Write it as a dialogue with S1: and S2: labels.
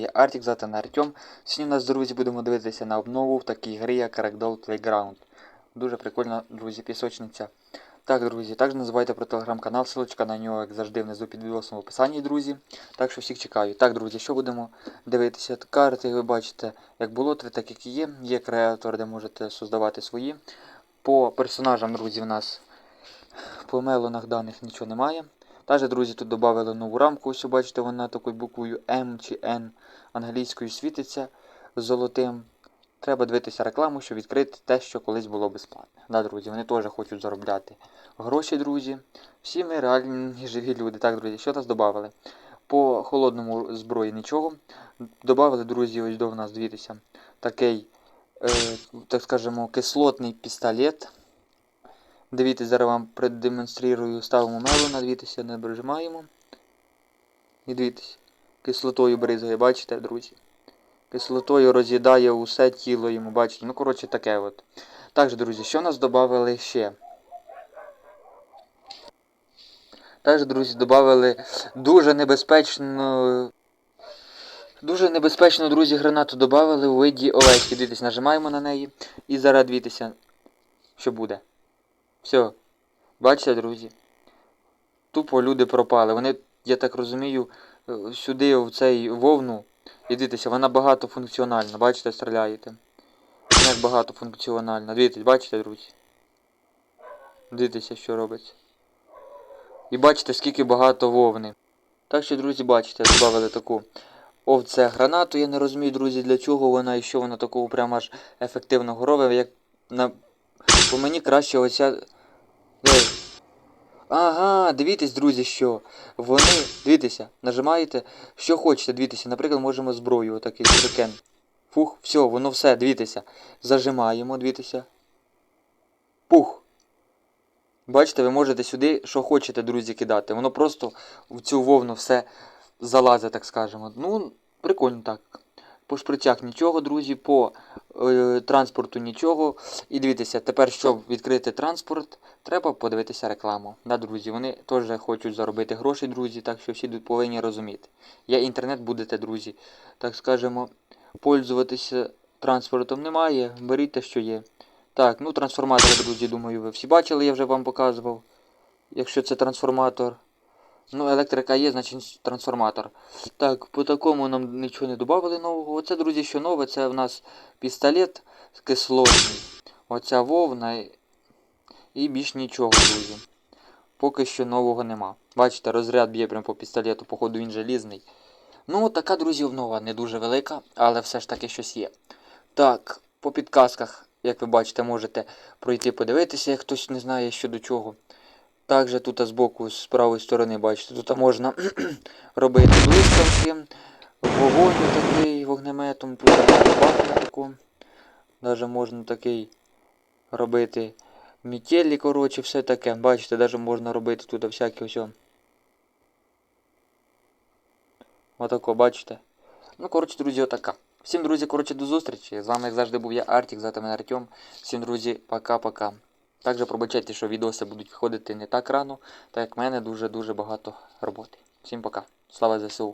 S1: бачите, я Артік, мене Артем. Сьогодні у нас, друзі, будемо дивитися на обнову в такій грі, як Ragdoll Playground. Дуже прикольна, друзі, пісочниця. Так, друзі, також не забувайте про телеграм-канал, ссылочка на нього, як завжди, внизу під відео в описанні, друзі. Так що всіх чекаю. Так, друзі, що будемо дивитися? Карти, ви бачите, як було, так як і є. Є креатор, де можете создавати свої. По персонажам, друзі, в нас по мелонах даних нічого немає. Також, друзі, тут додали нову рамку. Ось бачите, вона такою буквою М чи N англійською світиться золотим. Треба дивитися рекламу, щоб відкрити те, що колись було безплатне. Да, друзі, вони теж хочуть заробляти гроші, друзі. Всі ми реальні живі люди. Так, друзі, що нас додали? По холодному зброї нічого. Добавили, друзі, ось до нас, дивіться, такий, е, так скажемо, кислотний пістолет. Дивіться, зараз вам продемонструю, ставимо мелона, дивіться, не прижимаємо. І дивіться, кислотою бризгає, бачите, друзі? Кислотою роз'їдає усе тіло йому, бачите. Ну, коротше, таке от. Також, друзі, що нас додали ще? Також, друзі, додали дуже небезпечну. Дуже небезпечну, друзі, гранату додали у виді овечки. Дивіться, нажимаємо на неї. І зараз дивіться, що буде. Все. Бачите, друзі? Тупо люди пропали. Вони, я так розумію, е, сюди в цей вовну. І дивіться, вона багатофункціональна. Бачите, стріляєте. Вона багатофункціональна. Дивіться, бачите, друзі? Дивіться, що робиться. І бачите, скільки багато вовни. Так що, друзі, бачите, додали таку овце гранату. Я не розумію, друзі, для чого вона і що вона такого прямо аж ефективного робить, як на. По мені краще оця. Ей. Ага, дивіться, друзі, що. Вони. Дивіться, нажимаєте, що хочете, дивіться, наприклад, можемо зброю, отакий шурикен. Фух, все, воно все, дивіться. Зажимаємо, дивіться. Пух. Бачите, ви можете сюди, що хочете, друзі, кидати. Воно просто в цю вовну все залазить, так скажемо. Ну, прикольно так. По шприцях нічого, друзі, по е, транспорту нічого. І дивіться, тепер, щоб відкрити транспорт, треба подивитися рекламу. Да, друзі, вони теж хочуть заробити гроші, друзі, так що всі повинні розуміти. Є інтернет, будете, друзі, так скажемо, пользуватися транспортом немає, беріть що є. Так, ну трансформатори, друзі, думаю, ви всі бачили, я вже вам показував. Якщо це трансформатор. Ну, електрика є, значить трансформатор. Так, по такому нам нічого не додали нового. Оце, друзі, що нове, це в нас пістолет кислотний. Оця вовна і більш нічого, друзі. Поки що нового нема. Бачите, розряд б'є прямо по пістолету, походу він желізний. Ну, така, друзі, обнова не дуже велика, але все ж таки щось є. Так, по підказках, як ви бачите, можете пройти подивитися, як хтось не знає, що до чого. Також тут з боку, з правої сторони, бачите, тут можна робити блискавки, вогонь такий вогнеметом, тут бахне таку. Даже можна такий робити мітелі, коротше, все таке. Бачите, даже можна робити тут всяке все. Отако, бачите? Ну, коротше, друзі, отака. Всім, друзі, коротше, до зустрічі. З вами, як завжди, був я Артік, звати мене Артем. Всім, друзі, пока-пока. Також пробачайте, що відоси будуть виходити не так рано, так як в мене дуже-дуже багато роботи. Всім пока. Слава ЗСУ!